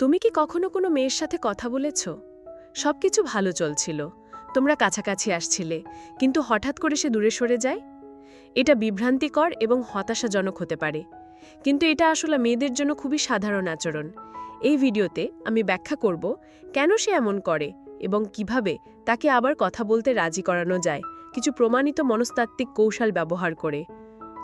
তুমি কি কখনো কোনো মেয়ের সাথে কথা বলেছ? সব কিছু ভালো চলছিল। তোমরা কাছাকাছি আসছিলে, কিন্তু হঠাৎ করে সে দূরে সরে যায়? এটা বিভ্রান্তিকর এবং হতাশাজনক হতে পারে। কিন্তু এটা আসলে মেয়েদের জন্য খুবই সাধারণ আচরণ। এই ভিডিওতে আমি ব্যাখ্যা করব কেন সে এমন করে এবং কীভাবে তাকে আবার কথা বলতে রাজি করানো যায়। কিছু প্রমাণিত মনস্তাত্ত্বিক কৌশল ব্যবহার করে।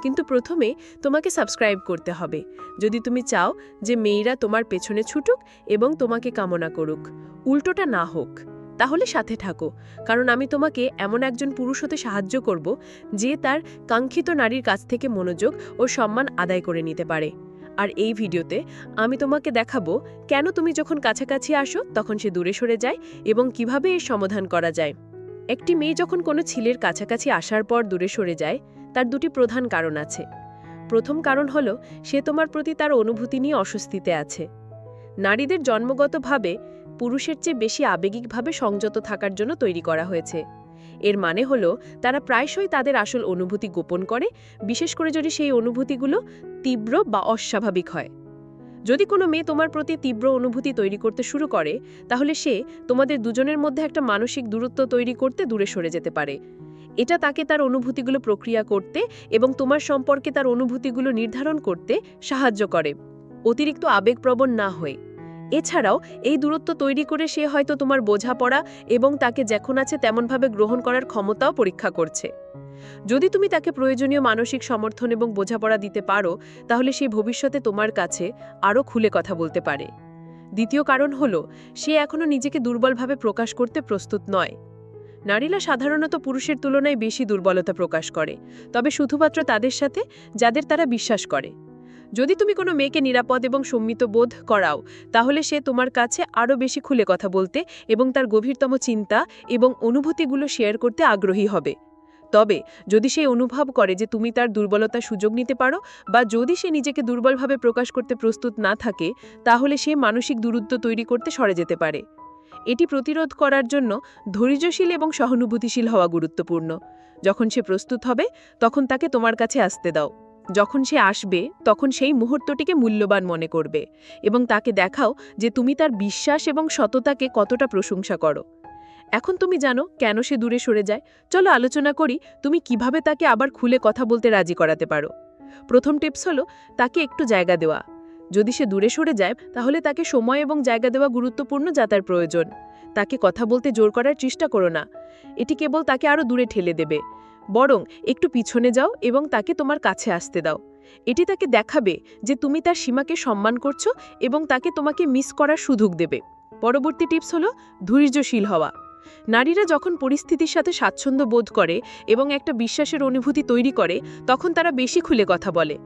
কিন্তু প্রথমে তোমাকে সাবস্ক্রাইব করতে হবে। যদি তুমি চাও যে মেয়েরা তোমার পেছনে ছুটুক এবং তোমাকে কামনা করুক, উল্টোটা না হোক, তাহলে সাথে থাকো। কারণ আমি তোমাকে এমন একজন পুরুষ হতে সাহায্য করব যে তার কাঙ্ক্ষিত নারীর কাছ থেকে মনোযোগ ও সম্মান আদায় করে নিতে পারে। আর এই ভিডিওতে আমি তোমাকে দেখাবো কেন তুমি যখন কাছাকাছি আসো তখন সে দূরে সরে যায় এবং কীভাবে এর সমাধান করা যায়। একটি মেয়ে যখন কোনো ছেলের কাছাকাছি আসার পর দূরে সরে যায় তার দুটি প্রধান কারণ আছে। প্রথম কারণ হল, সে তোমার প্রতি তার অনুভূতি নিয়ে অস্বস্তিতে আছে। নারীদের জন্মগতভাবে পুরুষের চেয়ে বেশি আবেগিকভাবে সংযত থাকার জন্য তৈরি করা হয়েছে। এর মানে হল, তারা প্রায়শই তাদের আসল অনুভূতি গোপন করে, বিশেষ করে যদি সেই অনুভূতিগুলো তীব্র বা অস্বাভাবিক হয়। যদি কোনো মেয়ে তোমার প্রতি তীব্র অনুভূতি তৈরি করতে শুরু করে, তাহলে সে তোমাদের দুজনের মধ্যে একটা মানসিক দূরত্ব তৈরি করতে দূরে সরে যেতে পারে। এটা তাকে তার অনুভূতিগুলো প্রক্রিয়া করতে এবং তোমার সম্পর্কে তার অনুভূতিগুলো নির্ধারণ করতে সাহায্য করে। অতিরিক্ত আবেগপ্রবণ না হয়ে। এছাড়াও, এই দূরত্ব তৈরি করে সে হয়তো তোমার বোঝাপড়া এবং তাকে যখন আছে তেমনভাবে গ্রহণ করার ক্ষমতাও পরীক্ষা করছে। যদি তুমি তাকে প্রয়োজনীয় মানসিক সমর্থন এবং বোঝাপড়া দিতে পারো, তাহলে সে ভবিষ্যতে তোমার কাছে আরও খুলে কথা বলতে পারে। দ্বিতীয় কারণ হল, সে এখনও নিজেকে দুর্বলভাবে প্রকাশ করতে প্রস্তুত নয়। নারীরা সাধারণত পুরুষের তুলনায় বেশি দুর্বলতা প্রকাশ করে, তবে শুধুমাত্র তাদের সাথে, যাদের তারা বিশ্বাস করে। যদি তুমি কোনো মেয়েকে নিরাপদ এবং সম্মিত বোধ করাও, তাহলে সে তোমার কাছে আরও বেশি খুলে কথা বলতে এবং তার গভীরতম চিন্তা এবং অনুভূতিগুলো শেয়ার করতে আগ্রহী হবে। তবে, যদি সে অনুভব করে যে তুমি তার দুর্বলতার সুযোগ নিতে পারো বা যদি সে নিজেকে দুর্বলভাবে প্রকাশ করতে প্রস্তুত না থাকে, তাহলে সে মানসিক দূরত্ব তৈরি করতে সরে যেতে পারে। এটি প্রতিরোধ করার জন্য ধৈর্যশীল এবং সহানুভূতিশীল হওয়া গুরুত্বপূর্ণ। যখন সে প্রস্তুত হবে, তখন তাকে তোমার কাছে আসতে দাও। যখন সে আসবে, তখন সেই মুহূর্তটিকে মূল্যবান মনে করবে এবং তাকে দেখাও যে তুমি তার বিশ্বাস এবং সততাকে কতটা প্রশংসা করো। এখন তুমি জানো কেন সে দূরে সরে যায়। চলো আলোচনা করি তুমি কীভাবে তাকে আবার খুলে কথা বলতে রাজি করাতে পারো। প্রথম টিপস হলো, তাকে একটু জায়গা দেওয়া। যদি সে দূরে সরে যায়, তাহলে তাকে সময় এবং জায়গা দেওয়া গুরুত্বপূর্ণ যা তার প্রয়োজন। তাকে কথা বলতে জোর করার চেষ্টা করো না। এটি কেবল তাকে আরও দূরে ঠেলে দেবে। বরং একটু পিছনে যাও এবং তাকে তোমার কাছে আসতে দাও। এটি তাকে দেখাবে যে তুমি তার সীমাকে সম্মান করছ এবং তাকে তোমাকে মিস করার সুযোগ দেবে। পরবর্তী টিপস হলো, ধৈর্যশীল হওয়া। নারীরা যখন পরিস্থিতির সাথে স্বাচ্ছন্দ্য বোধ করে এবং একটা বিশ্বাসের অনুভূতি তৈরি করে, তখন তারা বেশি খুলে কথা বলে।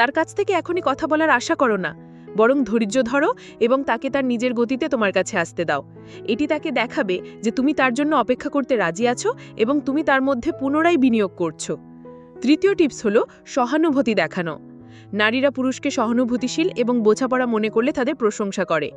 তার কাছ থেকে এখনই কথা বলার আশা করো না। বরং ধৈর্য ধরো এবং তাকে তার নিজের গতিতে তোমার কাছে আসতে দাও। এটি তাকে দেখাবে যে তুমি তার জন্য অপেক্ষা করতে রাজি আছো এবং তুমি তার মধ্যে পুনরায় বিনিয়োগ করছ। তৃতীয় টিপস হল সহানুভূতি দেখানো। নারীরা পুরুষকে সহানুভূতিশীল এবং বোঝাপড়া মনে করলে তাদের প্রশংসা করে।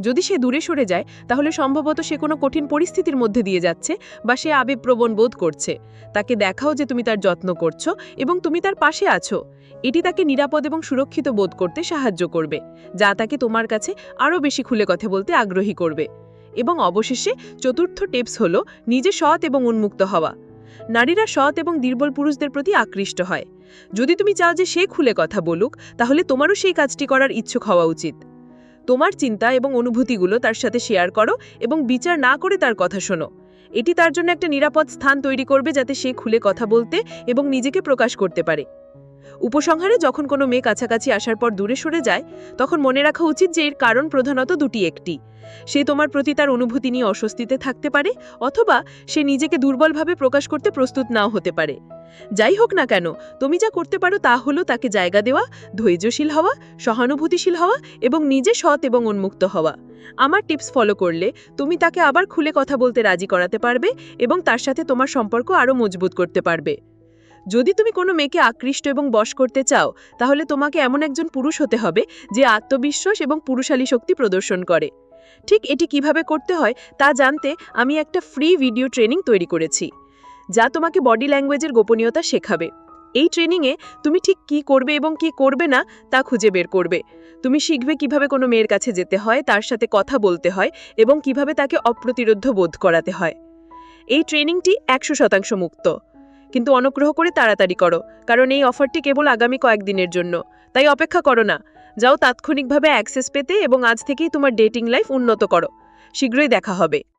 যদি সে দূরে সরে যায়, তাহলে সম্ভবত সে কোনো কঠিন পরিস্থিতির মধ্যে দিয়ে যাচ্ছে বা সে আবেগপ্রবণ বোধ করছে। তাকে দেখাও যে তুমি তার যত্ন করছ এবং তুমি তার পাশে আছো। এটি তাকে নিরাপদ এবং সুরক্ষিত বোধ করতে সাহায্য করবে, যা তাকে তোমার কাছে আরও বেশি খুলে কথা বলতে আগ্রহী করবে। এবং অবশেষে চতুর্থ টিপস হল, নিজে সৎ এবং উন্মুক্ত হওয়া। নারীরা সৎ এবং দুর্বল পুরুষদের প্রতি আকৃষ্ট হয়। যদি তুমি চাও যে সে খুলে কথা বলুক, তাহলে তোমারও সেই কাজটি করার ইচ্ছুক হওয়া উচিত। তোমার চিন্তা এবং অনুভূতিগুলো তার সাথে শেয়ার করো এবং বিচার না করে তার কথা শোনো। এটি তার জন্য একটা নিরাপদ স্থান তৈরি করবে যাতে সে খুলে কথা বলতে এবং নিজেকে প্রকাশ করতে পারে। উপসংহারে যখন কোনো মেয়ে কাছাকাছি আসার পর দূরে সরে যায়, তখন মনে রাখা উচিত যে এর কারণ প্রধানত দুটি একটি। সে তোমার প্রতি তার অনুভূতি নিয়ে অস্বস্তিতে থাকতে পারে, অথবা সে নিজেকে দুর্বলভাবে প্রকাশ করতে প্রস্তুত নাও হতে পারে। যাই হোক না কেন, তুমি যা করতে পারো তা হলো তাকে জায়গা দেওয়া, ধৈর্যশীল হওয়া, সহানুভূতিশীল হওয়া এবং নিজে সৎ এবং উন্মুক্ত হওয়া। আমার টিপস ফলো করলে তুমি তাকে আবার খুলে কথা বলতে রাজি করাতে পারবে এবং তার সাথে তোমার সম্পর্ক আরও মজবুত করতে পারবে। যদি তুমি কোনো মেয়েকে আকৃষ্ট এবং বশ করতে চাও, তাহলে তোমাকে এমন একজন পুরুষ হতে হবে যে আত্মবিশ্বাস এবং পুরুষালী শক্তি প্রদর্শন করে। ঠিক এটি কীভাবে করতে হয়, তা জানতে আমি একটা ফ্রি ভিডিও ট্রেনিং তৈরি করেছি, যা তোমাকে বডি ল্যাঙ্গুয়েজের গোপনীয়তা শেখাবে। এই ট্রেনিংয়ে তুমি ঠিক কি করবে এবং কি করবে না, তা খুঁজে বের করবে। তুমি শিখবে কীভাবে কোনো মেয়ের কাছে যেতে হয়, তার সাথে কথা বলতে হয় এবং কীভাবে তাকে অপ্রতিরোধ্য বোধ করাতে হয়। এই ট্রেনিংটি একশো শতাংশ মুক্ত। কিন্তু অনুগ্রহ করে তাড়াতাড়ি করো, কারণ এই অফারটি কেবল আগামী কয়েকদিনের জন্য। তাই অপেক্ষা করো না। যাও তাৎক্ষণিকভাবে অ্যাক্সেস পেতে এবং আজ থেকেই তোমার ডেটিং লাইফ উন্নত করো। শীঘ্রই দেখা হবে।